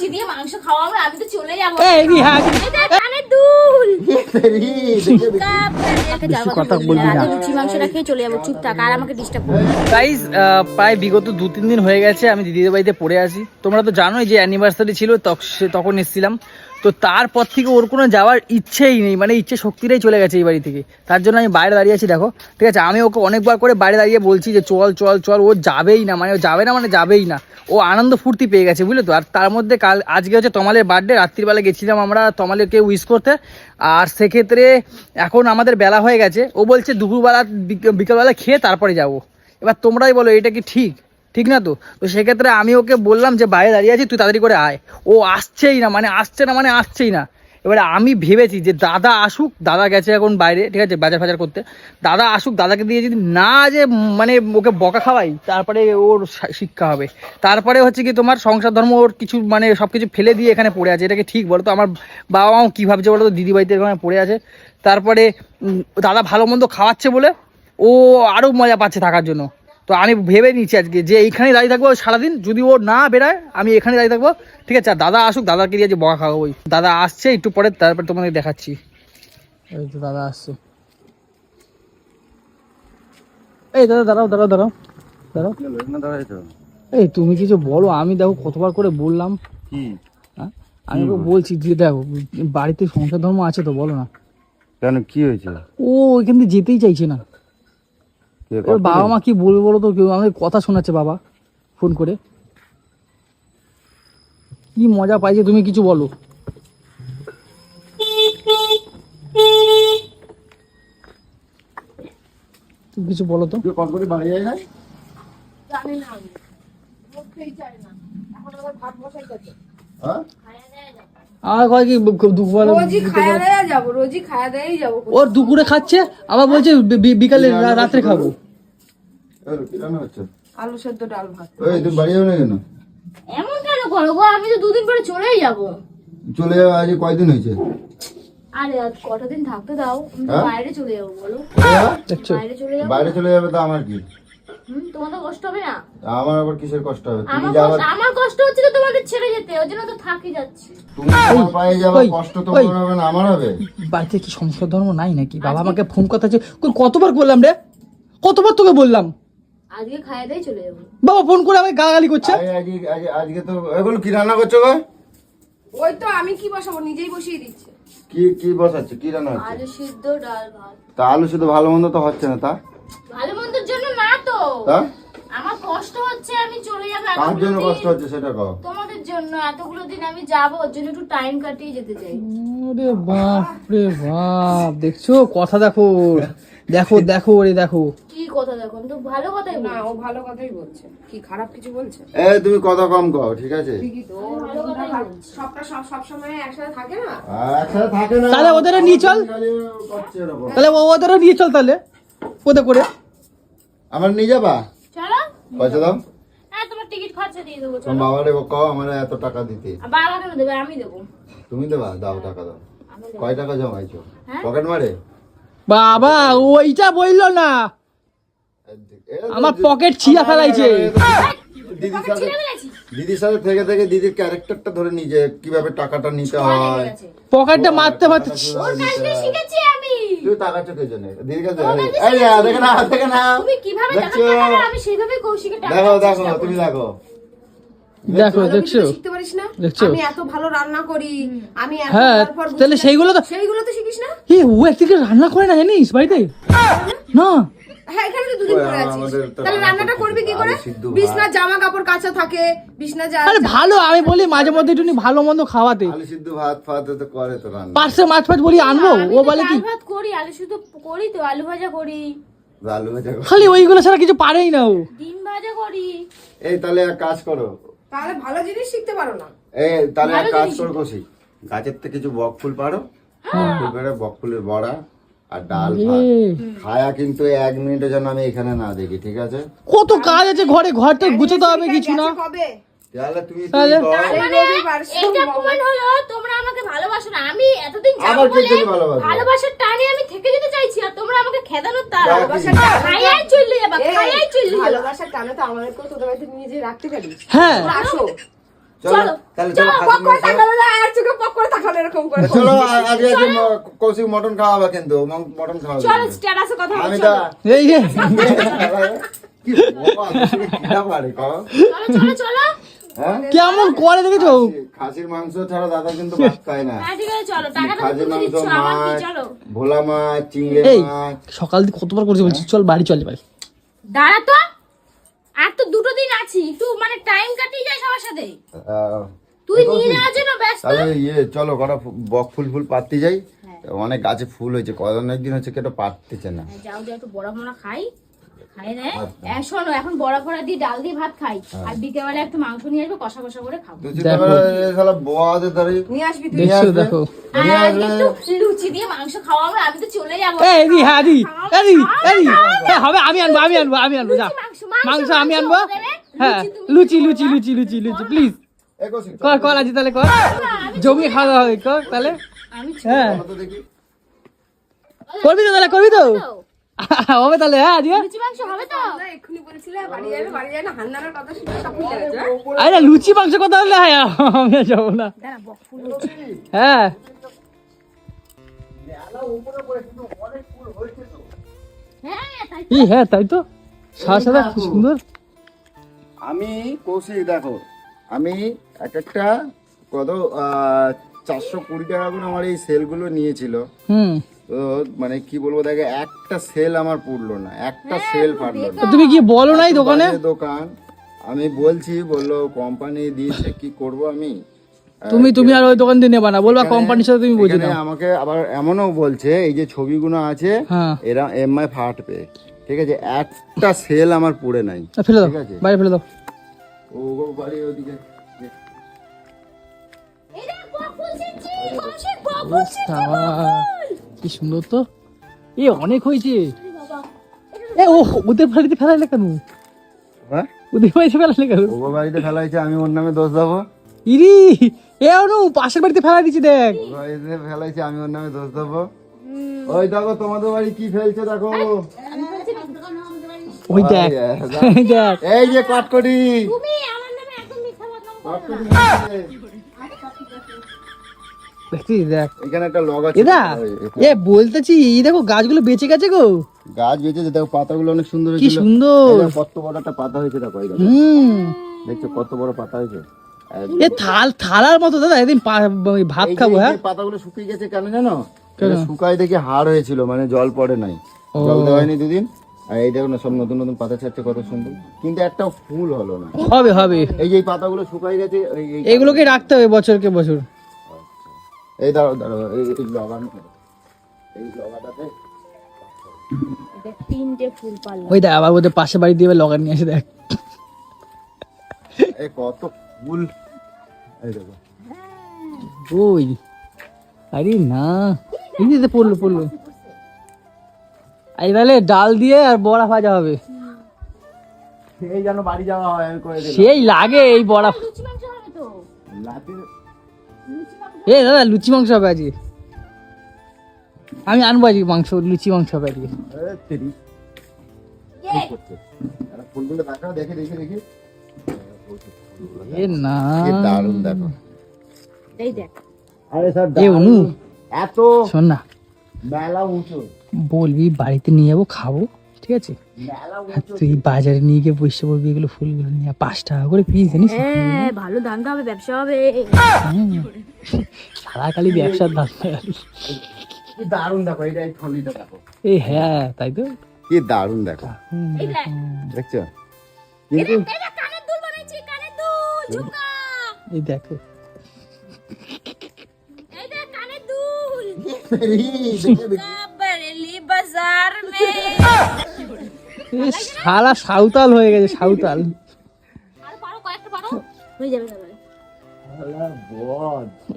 লুচি দিয়ে মাংস খাওয়াবে আমি তো চলে যাব এটা কানের দুল তেরি, দেখে দেখে। কাপ, আমাকে যাওয়ার কথা বলবি না। লুচি মাংসটা খেয়ে চলে যাব চুপ থাক আর আমাকে ডিস্টার্ব করবে না। প্রায় বিগত দু তিন দিন হয়ে গেছে আমি দিদিদের বাড়িতে পড়ে আছি তোমরা তো জানোই যে অ্যানিভার্সারি ছিল তখন এসেছিলাম তো তারপর থেকে ওর কোনো যাওয়ার ইচ্ছেই নেই মানে ইচ্ছে শক্তিটাই চলে গেছে এই বাড়ি থেকে। তার জন্য আমি বাইরে দাঁড়িয়ে আছি, দেখো। ঠিক আছে, আমি ওকে অনেকবার করে বাইরে দাঁড়িয়ে বলছি যে, চল চল চল, ও যাবেই না মানে ও যাবে না মানে যাবেই না। ও আনন্দ ফুর্তি পেয়ে গেছে, বুঝলে তো? আর তার মধ্যে কাল, আজকে হচ্ছে তমালের বার্থডে রাত্রিবেলা গেছিলাম আমরা তমালেরকে উইশ করতে। আর সেক্ষেত্রে এখন আমাদের বেলা হয়ে গেছে। ও বলছে, দুপুরবেলা, বিক- বিকেলবেলা খেয়ে তারপরে যাব। এবার তোমরাই বলো, এটা কি ঠিক? ঠিক না তো? তো সেক্ষেত্রে আমি ওকে বললাম যে, বাইরে দাঁড়িয়ে আছি তুই তাড়াতাড়ি করে আয়। ও আসছেই না মানে আসছে না মানে আসছেই না। এবারে আমি ভেবেছি যে, দাদা আসুক, দাদা গেছে এখন বাইরে, ঠিক আছে, বাজার ফাজার করতে। দাদা আসুক, দাদাকে দিয়ে যদি না যে মানে ওকে বকা খাওয়াই, তারপরে ওর শিক্ষা হবে। তারপরে হচ্ছে কি, তোমার সংসার ধর্ম ওর কিছু মানে সব কিছু ফেলে দিয়ে এখানে পড়ে আছে। এটাকে ঠিক বলো তো আমার বাবা মাও কী ভাবছে বলো তো দিদি বাড়িতে এখানে পড়ে আছে। তারপরে দাদা ভালো মন্দ খাওয়াচ্ছে বলে ও আরও মজা পাচ্ছে থাকার জন্য। তো আমি ভেবে নিচ্ছি আজকে যে এইখানেই দাঁড়িয়ে থাকব সারাদিন যদি ও না বেরায় আমি এখানে দাঁড়িয়ে থাকব। ঠিক আছে আর দাদা আসুক দাদাকে দিয়ে যে বকা খাওয়াবো ওই। দাদা আসছে একটু পরে তারপর তোমাদের দেখাচ্ছি। এই তো দাদা আসছে। এই দাদা দাঁড়াও দাঁড়াও দাঁড়াও দাঁড়াও। এই তুমি কিছু বলো আমি দেখো কতবার করে বললাম। হ্যাঁ? আমি বলছি? যে দেখো বাড়িতে সংসার ধর্ম আছে তো বলো না। কেন কি হয়েছে? ও ওইখান থেকে যেতেই চাইছে না। ওর বাবা মা কি বলবে বলো তো? কেউ আমাদের কথা শোনাচ্ছে বাবা ফোন করে। কি মজা পাইছে তুমি কিছু বলো। তুমি কিছু বলো তো। যাই না? হ্যাঁ? আর কয় কি দুপুরে রোজই খায়া দেয়া যাব রোজই খায়া দেয়াই যাব ওর দুপুরে খাচ্ছে আবার বলছে বিকালে রাত্রে খাব। এই, কি রান্না হচ্ছে? আলু সেদ্ধ ডাল ভাত। ওই তুমি বাড়ি যাবে না কেন? এমন কেন করো গো? আমি তো দুদিন পরে চলেই যাব। চলে যাবে আজ কয়দিন হয়েছে? আরে আজ কটা দিন থাকতে দাও। হ্যাঁ? বাইরে চলে যাব বলো। হ্যাঁ? বাইরে চলে যাব। বাইরে চলে যাবে তো আমার কি? হুম কষ্ট হবে না? আমার আবার কিসের কষ্ট হবে? তুমি আমার আমার কষ্ট হচ্ছে তো তোমাদের ছেড়ে যেতে ওই জন্য তো থাকি যাচ্ছি। তুমি আমার পায়ে যাবে কষ্ট ওই। তোমার হবে না আমার হবে? বাড়িতে কি সংসার ধর্ম নাই নাকি? বাবা আমাকে ফোন কথা কতবার বললাম রে? কতবার তোকে বললাম? আজকে খাইয়ে দিয়ে চলে যাব। বাবা ফোন করে আমাকে গালাগালি করছে। আজকে আজকে- আজকে তো এগুলো কি রান্না করছ গো? ওই তো আমি কি বসাবো নিজেই বসিয়ে দিচ্ছি। কি কি বসাচ্ছে? কি রান্না হচ্ছে? আলু সিদ্ধ ডাল ভাত। তা আলু শুধু ভালো মন্দ তো হচ্ছে না তা? ভালো মন্দের জন্য আমার কষ্ট হচ্ছে আমি চলে যাব কার জন্য কষ্ট হচ্ছে সেটা কও? তোমাদের জন্য এতগুলো দিন আমি যাব ওর জন্য একটু টাইম কাটিয়ে যেতে চাই। ওরে বাপ রে বাপ দেখছ? কথা দেখো দেখো দেখো ওরে দেখো। কি কথা দেখো? তো ভালো কথাই না ও ভালো কথাই বলছে। কি খারাপ কিছু বলছে? এ তুমি কথা কম কও ঠিক আছে। সবটা সব সব সময় একসাথে থাকে না? একসাথে থাকে না। তাহলে ওদেরও নিয়ে চল। তাহলে ও ওদেরও নিয়ে চল তাহলে। কোথায় করে। আমার নিয়ে যাবা? চলো। পয়সা দাও। হ্যাঁ তোমার টিকিট খরচা দিয়ে দেবো তোমার চলো। বাবারে কও আমার এত টাকা দিতে। আর বাবা কেন আমি দেবো। তুমি দেবা? দাও টাকা দাও। কয় টাকা জমাইছো? হ্যাঁ? পকেট মারে? বাবা ওইটা বলল না। আমার পকেট ফেলাইছে। দিদির সাথে দিদির সাথে থেকে থেকে দিদির ক্যারেক্টারটা ধরে নিজে কীভাবে টাকাটা নিতে হয়। পকেটটা মারতে মারতে জন্য? এই না, দেখে না দেখে না তুমি কীভাবে আমি সেভাবে কৌশিকে দেখো দেখো তুমি দেখো। দেখো দেখছ? শিখতে পারিস না? দেখছ? আমি এত ভালো রান্না করি আমি এত হ্যাঁ তাহলে সেইগুলো তো সেইগুলো তো শিখিস না? কি ও একদিকে রান্না করে না জানিস বাড়িতে? না। হ্যাঁ এখানে তো দুদিন পরে আছিস তাহলে রান্নাটা করবি কি করে? বিছনা জামা কাপড় কাঁচা থাকে বিছনা যা আরে ভালো আমি বলি মাঝে মধ্যে একটু ভালো মন্দ খাওয়াতে। আলু সিদ্ধ ভাত ফাত তো করে তো রান্না। পার্সে মাছ ফাছ বলি আনব? ও বলে কি? ভাত করি আলু শুধু করি তো আলু ভাজা করি। আলু ভাজা করো। খালি ওইগুলো ছাড়া কিছু পারেই না ও। ডিম ভাজা করি। এই তাহলে এক কাজ করো। তাহলে ভালো জিনিস শিখতে পারো না। এই তাহলে এক কাজ করো কষি গাছের থেকে কিছু বক ফুল পারো? ফুল পেড়ে বক ফুলের বড়া। আর ডাল ভাত। খায়া কিন্তু এক মিনিটের জন্য আমি এখানে না দেখি ঠিক আছে? কত কাজ আছে ঘরে ঘরটা গুছোতে হবে কিছু না। তাহলে তুমি মানে রবিবার এটা প্রমাণ হলো তোমরা আমাকে ভালোবাসো না। আমি এতদিন আবার কে বলে তোকে ভালোবাসার টানে আমি থেকে যেতে চাইছি আর তোমরা আমাকে খেদানোর তার। ভালোবাসার খাইয়াই চলে যাবা খাইয়াই চলে যাবা। ভালোবাসার টানে তো আমাদের তো তোদের বাড়িতে রাখতে পারিস হ্যাঁ। আসো। চলো তাহলে চলো চলো পক করে খাসির মাংস- আর চোখে পক করে তাকালো এরকম করে। চলো আ- আজকে আজকে কৌশিক মটন খাওয়াবে কিন্তু মটন খাওয়াবে চলো স্ট্যাটাসে কথা আমি তো এই যে। কি বাবা, তুমি পারে কও? চলো চলো চলো। হ্যাঁ? কেমন করে দেখেছ? খাসি- খাসির মাংস ছাড়া দাদা কিন্তু ভাত খায় না। হ্যাঁ খাসির মাংস দিচ্ছ আমার কি মাছ ভোলা মাছ চিংড়ি মাছ। সকাল থেকে কতবার করেছি বলছি চল বাড়ি চল ভাই দাঁড়া তো। আর তো দুটো দিন আছি। একটু মানে টাইম কাটিয়ে যায় সবার সাথে। আহ, তুই নিয়ে যাওয়ার জন্য ব্যস্ত। তাহলে ইয়ে চলো কটা ফু- বক ফুল ফুল পাততে যাই। অনেক গাছে ফুল হয়েছে। কদিন একদিন হচ্ছে কেটে পাততেছে না। হ্যাঁ, যাও যাও একটু বড়া খাই। খাই। রে শোনো এখন বড়া ফড়া দিয়ে ডাল দিয়ে ভাত খাই। আর বিকেলবেলা একটু মাংস নিয়ে আসবে কষা কষা করে খাব। তুই চিন্তা করে এই শালা বোয়াতে ধরে নিয়ে আসবি তুই। নিয়ে আসবে। দেখো। নিয়ে আর লুচি দিয়ে মাংস খাওয়াবো আমি তো চলে যাব। এই দি হ্যাঁ দি এদি এদি হ্যাঁ হবে আমি আনব আমি আনব আমি আনব যা। মাংস আমি আনব? হ্যাঁ। লুচি লুচি লুচি লুচি লুচি প্লিজ কর কর আজি তাহলে কর। জমি খাওয়া হবে কর তাহলে। হ্যাঁ। চলো তো দেখি। করবি তো তাহলে করবি তো? হবে তাহলে হ্যাঁ আজকে? লুচি মাংস হবে তো? না, এক্ষুনি বাড়ি যাবে বাড়ি যাবে না হান্নানের কথা শুনে সব ভুলে গেছে, হ্যাঁ? আরে লুচি মাংস কথা হলে হ্যাঁ আমি যাব না। হ্যাঁ। হ্যাঁ হ্যাঁ তাই তো। সাদা সাদা কি সুন্দর। আমি কৌশিক দেখো আমি এক একটা কত চারশো কুড়ি টাকা করে আমার এই সেলগুলো নিয়েছিল। হুম। তো মানে কি বলব দেখে একটা সেল আমার পড়ল না একটা সেল পারল না। তো তুমি কি বলো নাই দোকানে? দোকান। আমি বলছি বলল কোম্পানি দিয়েছে কি করব আমি? তুমি তুমি আর ওই দোকান দিয়ে নেবা না বলবা কোম্পানির সাথে তুমি বুঝে নাও আমাকে আবার এমনও বলছে এই যে ছবিগুলো আছে হ্যাঁ। এরা এমআই ফাটবে। ঠিক আছে একটা সেল আমার পড়ে নাই। ফেলে দাও ঠিক বাইরে ফেলে দাও। ও গো বাড়ি ওদিকে। কি সুন্দর তো। এ অনেক হয়েছে। এ ও ওদের বাড়িতে ফেলাইলে কেন? হ্যাঁ? ওদের বাড়িতে ফেলাইলে কেন? ও বাড়িতে ফেলা হয়েছে আমি ওর নামে দোষ দেবো। ইরি এ অনু পাশের বাড়িতে ফেলাই দিচ্ছি দেখ। ফেলাইছে আমি ওর নামে দোষ দেবো। ওই দেখো তোমাদের বাড়ি কি ফেলছে দেখো। ওই দেখ। এই দেখ। এই যে কটকটি তুমি আমার নামে একদম মিথ্যা বদনাম করো না। দেখছিস দেখ। এখানে একটা লগ আছে। এদা এ বলতেছি এই দেখো গাছগুলো বেঁচে গেছে গো। গাছ বেঁচেছে দেখো পাতাগুলো অনেক সুন্দর কি সুন্দর। কত বড় একটা পাতা হয়েছে দেখো এই দেখো। হুম। দেখছ কত বড় পাতা হয়েছে। এ থাল থালার মতো দাদা এদিন পা- ভাত খাব হ্যাঁ? পাতাগুলো শুকিয়ে গেছে কেন জানো? শুকায় দেখে হাড় হয়েছিল মানে জল পড়ে নাই। জল দেওয়া হয়নি দুদিন। আর এই দেখো না সব নতুন নতুন পাতা ছাড়ছে কত সুন্দর। কিন্তু একটা ফুল হলো না। হবে হবে। এই যে এই পাতাগুলো শুকায় গেছে এই এই- এগুলোকে রাখতে হবে বছরকে বছর। এই দাঁড়ো দাঁড়ো এই এই লগানো এই লগাটাতে দেখ, তিনটে ফুল পারলাম ওই দেখ আবার ওদের পাশে বাড়ি দিয়ে লগান নিয়ে আসে দেখ। এই কত ফুল। এই দেখো। ওই আরে না। এই যে পড়ল পড়ল। এই তাহলে ডাল দিয়ে আর বড়া ভাজা হবে। এই যেন বাড়ি যাওয়া হয় আমি করে দিলাম। সেই লাগে এই বড়া। লুচি মাংস হবে তো? লাতির এ দাদা লুচি মাংস হবে আজকে। আমি আনব আজকে মাংস লুচি মাংস হবে আজকে। এ, তেরি। কি করছে? আরে ফুলগুলো দেখাও দেখে দেখে দেখে। এ না। কি দারুণ দেখো। এই দেখ। আরে স্যার এ অনু। এত শোন না। মেলা উঁচু। বলবি বাড়িতে নিয়ে যাব খাব ঠিক আছে? তুই বাজারে নিয়ে গিয়ে বসে পড়বি এগুলো ফুলগুলো নিয়ে পাঁচ টাকা করে পিস জানিস? হ্যাঁ ভালো দামটা হবে ব্যবসা হবে। সারা খালি ব্যবসার দাম কি দারুণ দেখো এটা থলিটা দেখো। এই হ্যাঁ তাই তো? কি দারুণ দেখো। দেখছ? কিন্তু এই দেখো এই দেখ। কানের দুল। সারা সাঁওতাল হয়ে গেছে সাঁওতাল।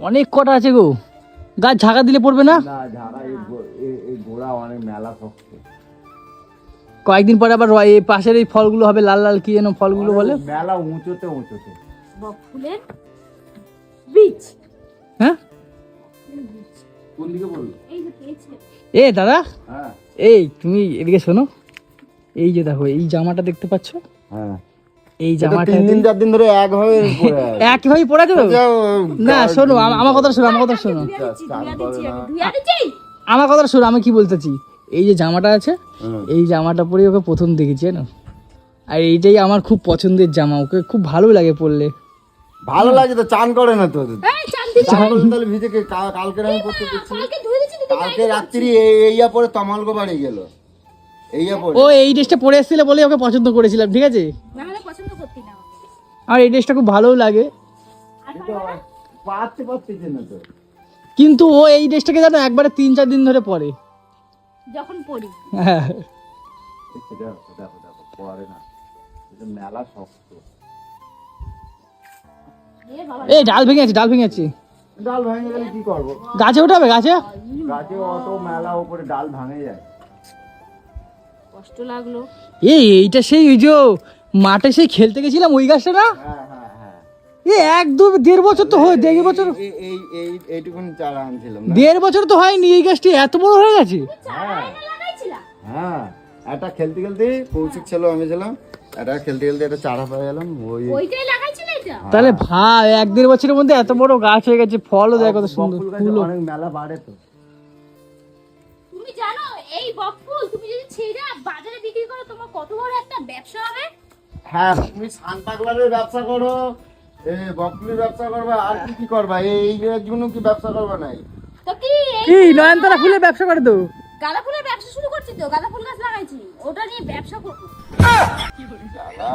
অনেক কটা আছে গো। গাছ ঝাঁকা দিলে পড়বে না? কয়েকদিন পরে আবার রয়- এই পাশের এই ফলগুলো হবে লাল লাল কি যেন ফলগুলো বলে? মেলা উঁচুতে উঁচুতে। ফুলের বীজ। হ্যাঁ? কোন দিকে বলল? এই যে এ দাদা? হ্যাঁ। এই তুমি এদিকে শোনো। এই যে দেখো এই জামাটা দেখতে পাচ্ছ? হ্যাঁ। এই জামাটা তিন দিন চার দিন ধরে একভাবে। একইভাবে পরে দেবো না শোনো আম- আমার কথা শোনো আমার কথা শোনো। না। আমার কথা শোনো আমি কি বলতেছি? এই যে জামাটা আছে এই জামাটা পরে ওকে প্রথম দেখেছি জানো? আর এইটাই আমার খুব পছন্দের জামা ওকে খুব ভালো লাগে পরলে। ভালো লাগে তো চান করে না তো। এই, চান। তাহলে ভিজে কে- কালকে আমি করতে দিচ্ছি কালকে রাত্রি এই- এইয়া পরে তমালগো বাড়ি গেল। এইয়া পরে। ও এই ড্রেসটা পরে এসেছিল বলে ওকে পছন্দ করেছিলাম ঠিক আছে? নাহলে পছন্দ করতি না। আর এই ড্রেসটা খুব ভালোও লাগে। পারতে পারতেছে না তো। কিন্তু ও এই ড্রেসটাকে জানো একবারে তিন চার দিন ধরে পরে। যখন পড়ি হ্যাঁ। দেখো দেখো দেখো দেখো পরে না। মেলা শক্ত। এই ডাল ভেঙে আছে ডাল ভেঙে আছে। ডাল ভাঙে গেলে কি করব? গাছে উঠাবে গাছে? গাছে অত মেলা উপরে ডাল ভাঙে যায়। কষ্ট লাগল। এই এইটা সেই ওই যে মাঠে সেই খেলতে গেছিলাম ওই গাছটা না? হ্যাঁ হ্যাঁ হ্যাঁ। এই এক দু দেড় বছর তো হয় দেড় বছর এই- এই এই এইটুকুন চারা আনছিলাম দেড় বছর তো হয়নি এই গাছটি এত বড় হয়ে গেছে। হ্যাঁ। হ্যাঁ একটা খেলতে খেলতে কৌশিক ছিল আমি ছিলাম একটা খেলতে খেলতে একটা চারা পেয়ে গেলাম ওই ওইটাই লাগাইছিল? তাহলে ভাই এক দেড় বছরের মধ্যে এত বড় গাছ হয়ে গেছে ফলও দেয় কত সুন্দর ফুলও। অনেক মেলা বাড়ে তো। তুমি জানো এই বকফুল তুমি যদি ছেড়ে বাজারে বিক্রি করো তোমার কত বড় একটা ব্যবসা হবে? হ্যাঁ তুমি সান্তা ক্লাবের ব্যবসা করো এ বকুলের ব্যবসা করবা আর কি কি করবা? এই এইগুলোর জন্য কি ব্যবসা করবা নাই? তো কি এই কি নয়নতারা ফুলের ব্যবসা করে তো? গাঁদা ফুলের ব্যবসা শুরু করছি তো গাঁদা ফুল গাছ লাগাইছি ওটা নিয়ে ব্যবসা করব। জ্বালা।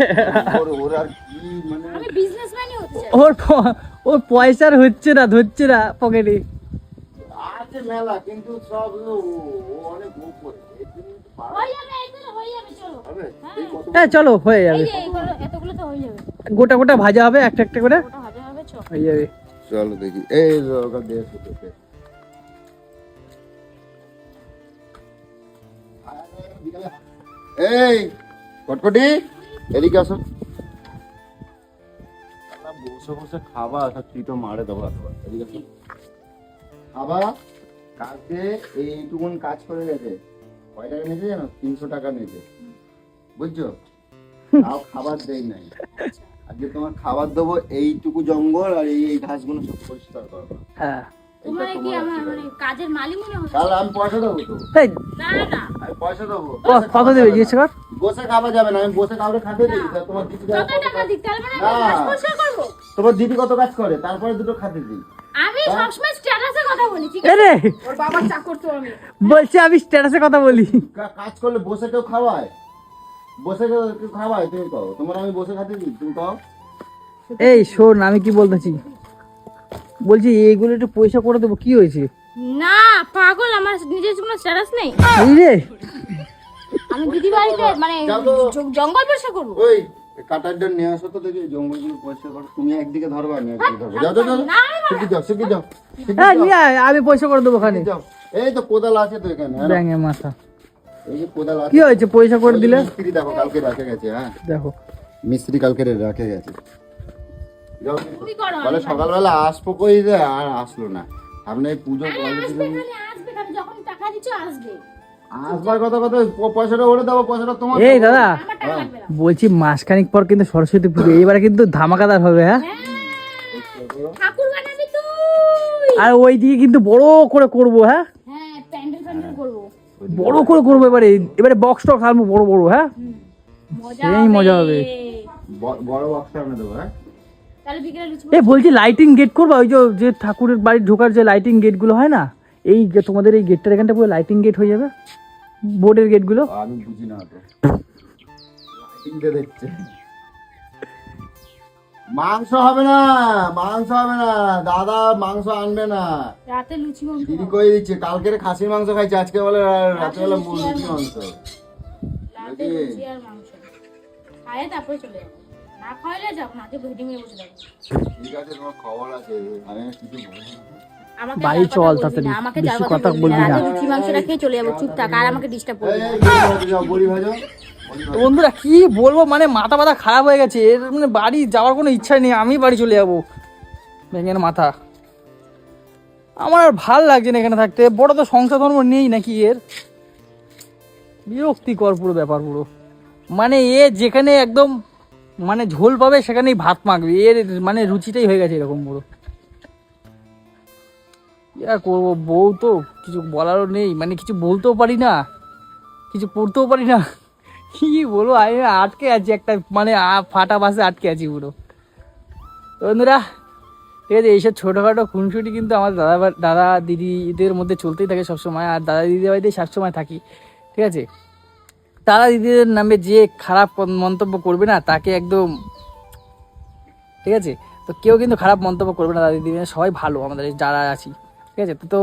ওর ওর আর কি মানে আমি বিজনেসম্যানই হতে চাই। ওর প- ওর পয়সার হচ্ছে না ধরছে না পকেটে আছে মেলা কিন্তু সব ও ও অনেক উপরে এর জন্য তো পারা হয়ে যাবে এইগুলো হয়ে যাবে চলো। যাবে। এই কত হ্যাঁ চলো হয়ে এই যাবে যে এইগুলো এতগুলো তো হয়ে যাবে। গোটা গোটা ভাজা হবে একটা একটা করে? ওটা ভাজা হবে চল হয়ে যাবে। চলো দেখি। এই ওটা দেখো তোকে এই কটকটি এদিকে আসো। শালা বসে বসে খাবা সব তুই তো মারে দেবো খাবা এইটুকুন কাজ করে গেছে কয় টাকা নিয়েছে জানো? তিনশো টাকা নিয়েছে। বুঝছ? তাও খাবার দেই নাই। আজকে তোমার খাবার দেবো এইটুকু জঙ্গল আর এই এই ঘাসগুলো সব পরিষ্কার করব হ্যাঁ। তোমার কি আমার মানে কাজের মালিক মনে হচ্ছে? তাহলে আমি পয়সা দেবো তো। না না। পয়সা দেবো। কত দেবে? জিজ্ঞেস কর বসে খাওয়া যাবে না আমি বসে কাউকে খেতে দিই। তোমার দিদি কত টাকা দিক তাহলে মানে পরিষ্কার তোমার দিদি কত কাজ করে? তারপরে দুটো খাতে দিই। আমি সবসময় স্ট্যাটাসে কথা বলি ঠিক আছে? ওর বাবার চাকর তো আমি। বলছি আমি স্ট্যাটাসে কথা বলি। কাজ করলে বসে কেউ খাওয়ায়? বসে কেউ খাওয়ায়? তুমি কও। তোমার আমি বসে খাতে দিই তুমি কও। এই শোন আমি কি বলতেছি? বলছি এইগুলো একটু পয়সা করে দেবো কি হয়েছে? না পাগল আমার নিজের কোনো স্ট্যাটাস নেই। এই রে আমি দিদি বাড়িতে মানে জ- জঙ্গল পরিষ্কার করব। ওই কাটার জন্য নিয়ে আসো তো দেখি জঙ্গলগুলো পয়সা করো। তুমি একদিকে ধরবা আমি একদিকে ধরবো। যাও যাও যাও। না, না, শিখে যাও শিখে যাও। শিখে হ্যাঁ নিয়ে আয়, আমি পয়সা করে দেবো ওখানে। যাও। এই তো কোদাল আছে তো এখানে হ্যাঁ? ব্যাঙে মাথা। এই যে কোদাল আছে। কি হয়েছে? পয়সা করে দিলে? মিস্ত্রি দেখো কালকে রাখে গেছে হ্যাঁ। দেখো। মিস্ত্রি কালকে রাখে গেছে। যাও। তুমি করো বলে সকালবেলা আসব কই যে আর আসলো না। আপনি এই পুজো আসবে জন্য- আসবে যখন টাকা দিচ্ছ আসবে। আসবার কথা কথা পয়সাটা ওরে দেবো পয়সাটা তোমার এই দাদা আমার টাকা লাগবে না। বলছি মাসখানিক পর কিন্তু সরস্বতী পুজো এবারে কিন্তু ধামাকাদার হবে হ্যাঁ? হ্যাঁ, ঠাকুর বানাবি তুই। আর ওই দিকে কিন্তু বড় করে করব হ্যাঁ? হ্যাঁ প্যান্ডেল প্যান্ডেল করব। বড় করে করব এবারে এবারে বক্স টক্স আনব বড় বড় হ্যাঁ? মজা সেই মজা হবে। বড় বক্সটা এনে দেবো হ্যাঁ? এ বলছি লাইটিং গেট করবা ওই যে যে ঠাকুরের বাড়ি ঢোকার যে লাইটিং গেটগুলো হয় না? এই যে তোমাদের এই গেটটার এখানটা পুরো লাইটিং গেট হয়ে যাবে? বোর্ডের গেটগুলো? আমি বুঝি না তো। মাংস হবে না মাংস হবে না। দাদা মাংস আনবে না। রাতে লুচি মাংস দিদি কই দিচ্ছে। কালকের খাসির মাংস খাইছে আজকে বলে রাতে বেলা মুরগি মাংস। রাতে লুচি আর মাংস। খাইয়ে তারপরে চলে যাব। না খাইলে যাব না আজকে ভেটি মেরে বসে যাব ঠিক আছে তোমার খবর আছে আমি কিছু বলব বাড়ি চল তাড়াতাড়ি। বেশি কথা কথা বলবি বলবি না। না। মাংসটা খেয়ে চলে যাব চুপ থাক আর আমাকে ডিস্টার্ব করবি তো বন্ধুরা কি বলব? মানে মাথা মাথা খারাপ হয়ে গেছে। এর মানে বাড়ি যাওয়ার কোনো ইচ্ছা নেই আমি বাড়ি চলে যাব। ব্যাঙের মাথা। আমার আর ভালো লাগছে না এখানে থাকতে। বড় তো সংসার ধর্ম নেই নাকি এর? বিরক্তিকর পুরো ব্যাপার পুরো মানে এ যেখানে একদম মানে ঝোল পাবে, সেখানেই ভাত মাখবে। এর মানে রুচিটাই হয়ে গেছে এরকম পুরো। ইয়া করব? বউ তো কিছু বলারও নেই। মানে কিছু বলতেও পারি না। কিছু পড়তেও পারি না। কি বলব? আমি আটকে আছি একটা মানে ফাটা বাসে আটকে আছি পুরো। বন্ধুরা, ঠিক আছে, এইসব ছোটোখাটো খুনসুটি কিন্তু আমার দাদা দাদা, দিদিদের মধ্যে চলতেই থাকে সবসময়। আর দাদা দিদি বাড়িতে সবসময় থাকি। ঠিক আছে? দাদা দিদিদের নামে যে খারাপ মন্তব্য করবে না, তাকে একদম, ঠিক আছে? তো কেউ কিন্তু খারাপ মন্তব্য করবে না দাদা দিদিদের সবাই ভালো আমাদের যারা আছি, ঠিক আছে? তো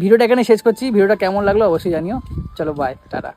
ভিডিওটা এখানে শেষ করছি। ভিডিওটা কেমন লাগল অবশ্যই জানিও। চলো বাই টাটা।